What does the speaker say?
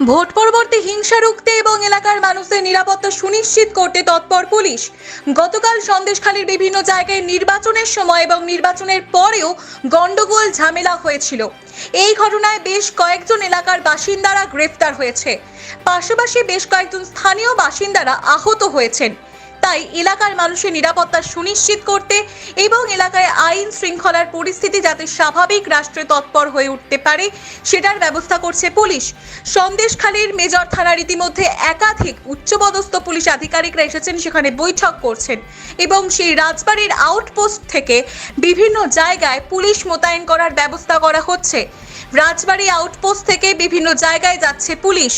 Vote পরবর্তী হিংসা রুখতে এবং এলাকার মানুষদের নিরাপত্তা সুনিশ্চিত করতে তৎপর পুলিশ। গতকাল সন্দেশখালীর বিভিন্ন জায়গায় নির্বাচনের সময় এবং নির্বাচনের পরেও গন্ডগোল, ঝামেলা হয়েছিল। এই ঘটনায় বেশ কয়েকজন এলাকার বাসিন্দারা গ্রেফতার হয়েছে। পাশাপাশি বেশ কয়েকজন স্থানীয় বাসিন্দারা আহত হয়েছেন। তাই এলাকার মানুষের নিরাপত্তা সুনিশ্চিত করতে এবং এলাকায় আইন শৃঙ্খলার পরিস্থিতি যাতে স্বাভাবিক রাষ্ট্রে তৎপর হয়ে উঠতে পারে, সেটার ব্যবস্থা করছে পুলিশ। সন্দেশখালীর মেজর থানার ইতিমধ্যে একাধিক উচ্চপদস্থ পুলিশ আধিকারিকরা এসেছেন, সেখানে বৈঠক করছেন এবং সেই রাজবাড়ির আউটপোস্ট থেকে বিভিন্ন জায়গায় পুলিশ মোতায়েন করার ব্যবস্থা করা হচ্ছে। রাজবাড়ি আউটপোস্ট থেকে বিভিন্ন জায়গায় যাচ্ছে পুলিশ।